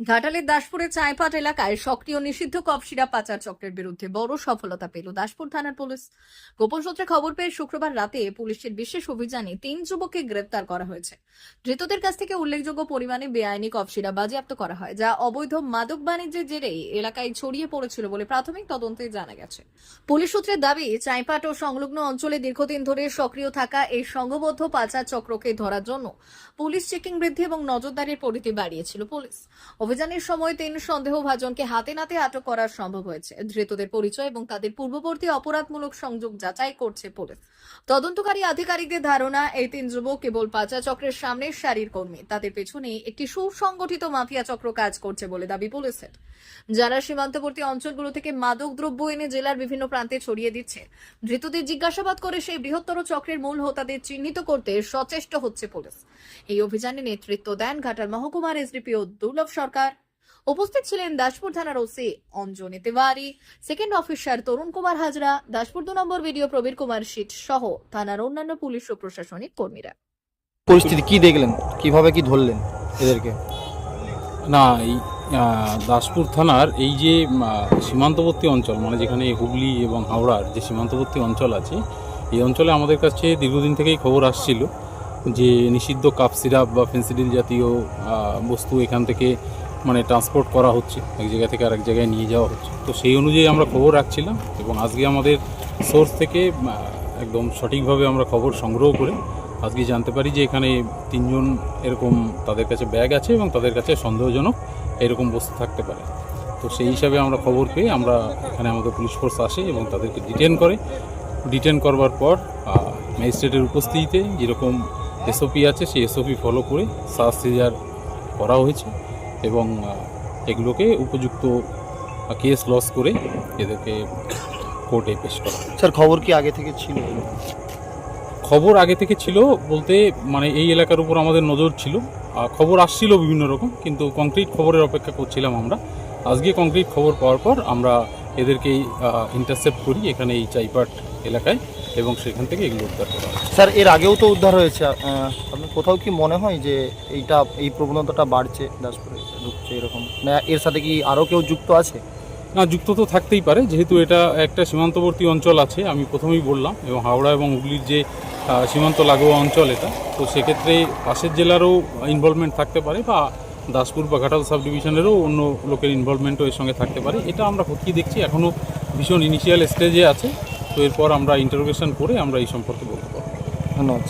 ঘাটালের দাসপুরের চায়পাট এলাকায় সক্রিয় নিষিদ্ধ কপসিরা পাচার চক্রের বিরুদ্ধে বড় সফলতা পেল দাসপুর থানার পুলিশ। গোপন সূত্রে খবর পেয়ে শুক্রবার রাতে পুলিশের বিশেষ অভিযানে তিন যুবককে গ্রেপ্তার করা হয়েছে। ধৃতদের কাছ থেকে উল্লেখযোগ্য পরিমাণে বেআইনি কপসিরা বাজেয়াপ্ত করা হয়, যা অবৈধ মাদক বাণিজ্যের জেরে এলাকায় ছড়িয়ে পড়েছিল বলে প্রাথমিক তদন্তে জানা গেছে। পুলিশ সূত্রের দাবি, চাইপাট ও সংলগ্ন অঞ্চলে দীর্ঘদিন ধরে সক্রিয় থাকা এই সংঘবদ্ধ পাচার চক্রকে ধরার জন্য পুলিশ চেকিং বৃদ্ধি এবং নজরদারির পরিধি বাড়িয়েছিল পুলিশ। অভিযানের সময় তিন সন্দেহভাজনকে হাতে নাতে আটক করা সম্ভব হয়েছে। ধৃতদের পরিচয় এবং তাদের পূর্ববর্তী অপরাধমূলক সংযোগ যাচাই করছে পুলিশ। তদন্তকারী আধিকারিকদের ধারণা, এই তিন যুবক কেবল পাচা চক্রের সামনের সারির কর্মী। তাদের পেছনে একটি সুসংগঠিত মাফিয়া চক্র কাজ করছে বলে দাবি পুলিশের। যারা সীমান্তবর্তী অঞ্চলগুলো থেকে মাদক দ্রব্য এনে জেলার বিভিন্ন প্রান্তে ছড়িয়ে দিচ্ছে, ধৃতদের জিজ্ঞাসাবাদ করে সেই বৃহত্তর চক্রের মূল হোতাদের চিহ্নিত করতে সচেষ্ট হচ্ছে পুলিশ। এই অভিযানে নেতৃত্ব দেন ঘাটার মহকুমার এসডিপিও দুর্লভ সরকার উপস্থিত ছিলেন দাসপুর থানার OC Anjani Tiwari second officer Tarun Kumar Hazra Daspur দু নম্বর ভিডিও প্রবীর কুমার শীত সহ থানার অন্যান্য পুলিশ ও প্রশাসনিক কর্মীরা। পরিস্থিতি কি দেখলেন? কীভাবে কি ধরলেন এদেরকে? না এই আহ, দাসপুর থানার এই যে উম, আহ, সীমান্তবর্তী অঞ্চল মানে যেখানে হুগলি এবং হাওড়ার যে সীমান্তবর্তী অঞ্চল আছে এই অঞ্চলে আমাদের কাছে দীর্ঘদিন থেকেই খবর আসছিল। যে নিষিদ্ধ কাপ সিরাপ বা ফেন্সিডিল জাতীয় বস্তু এখান থেকে মানে ট্রান্সপোর্ট করা হচ্ছে, এক জায়গা থেকে আরেক জায়গায় নিয়ে যাওয়া হচ্ছে। তো সেই অনুযায়ী আমরা খবর রাখছিলাম এবং আজকে আমাদের সোর্স থেকে একদম সঠিকভাবে আমরা খবর সংগ্রহ করে আজকে জানতে পারি যে এখানে তিনজন এরকম তাদের কাছে ব্যাগ আছে এবং তাদের কাছে সন্দেহজনক এরকম বস্তু থাকতে পারে। তো সেই হিসাবে আমরা খবর পেয়ে আমরা এখানে আমাদের পুলিশ ফোর্স আসে এবং তাদেরকে ডিটেন করে। ডিটেন করবার পর ম্যাজিস্ট্রেটের উপস্থিতিতে যেরকম এসওপি আছে সেই এসওপি ফলো করে সার্চ সিজার করা হয়েছে এবং এগুলোকে উপযুক্ত কেস লস করে এদেরকে কোর্টে পেশ করা স্যার খবর কি আগে থেকে ছিল? খবর আগে থেকে ছিল বলতে মানে এই এলাকার উপর আমাদের নজর ছিল। আর খবর আসছিল বিভিন্ন রকম কিন্তু কংক্রিট খবরের অপেক্ষা করছিলাম আমরা। আজকে কংক্রিট খবর পাওয়ার পর আমরা এদেরকে ইন্টারসেপ্ট করি এখানে এই চাইপাট এলাকায়। এবং সেখান থেকে এগুলো উদ্ধার করা হয়। স্যার এর আগেও তো উদ্ধার হয়েছে। আপনার কোথাও কি মনে হয় যে এইটা এই প্রবণতাটা বাড়ছে দাসপুরে ঢুকছে এরকম? না এর সাথে কি আরও কেউ যুক্ত আছে? না যুক্ত তো থাকতেই পারে। যেহেতু এটা একটা সীমান্তবর্তী অঞ্চল আছে আমি প্রথমেই বললাম এবং হাওড়া এবং হুগলির যে সীমান্ত লাগোয়া অঞ্চল এটা তো সেক্ষেত্রে পাশের জেলারও ইনভলভমেন্ট থাকতে পারে বা দাসপুর বা ঘাটাল সাব ডিভিশনেরও অন্য লোকের ইনভলভমেন্টও এর সঙ্গে থাকতে পারে। এটা আমরা কি দেখছি এখনও ভীষণ ইনিশিয়াল স্টেজে আছে। তো এরপর আমরা ইন্টারোগেশন করে আমরা এই সম্পর্কে বলতে পারব। ধন্যবাদ।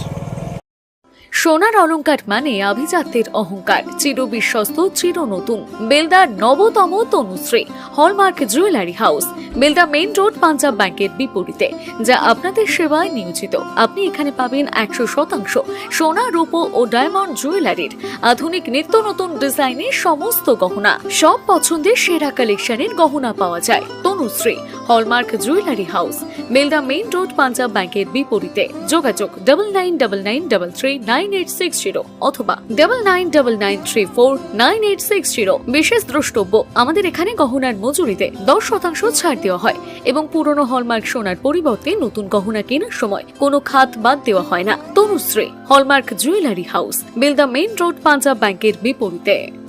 সোনার অলঙ্কার মানে আভিজাত্যের অহংকার। চির বিশ্বস্ত চির নতুন। বেলদার নবতম Tanushree hallmark jewellery house Belda main road Punjab ব্যাংকের বিপরীতে, যা আপনাদের সেবায় নিয়োজিত। আপনি এখানে পাবেন একশো শতাংশ সোনা, রূপো ও ডায়মন্ড জুয়েলারির আধুনিক নিত্য নতুন ডিজাইনের সমস্ত গহনা। সব পছন্দের সেরা কালেকশনের গহনা পাওয়া যায়। Tanushree hallmark jewellery house Belda main road Punjab ব্যাংকের বিপরীতে। যোগাযোগ double nine double nine double three nine eight six zero অথবা double nine double nine three four nine eight six zero বিশেষ দ্রষ্টব্য, আমাদের এখানে গহনার মজুরিতে দশ শতাংশ ছাড় দেওয়া হয় এবং পুরনো হলমার্ক সোনার পরিবর্তে নতুন গহনা কেনার সময় কোনো খাত বাদ দেওয়া হয় না। Tanushree, hallmark jewellery house Belda main road, Punjab ব্যাংকের বিপরীতে।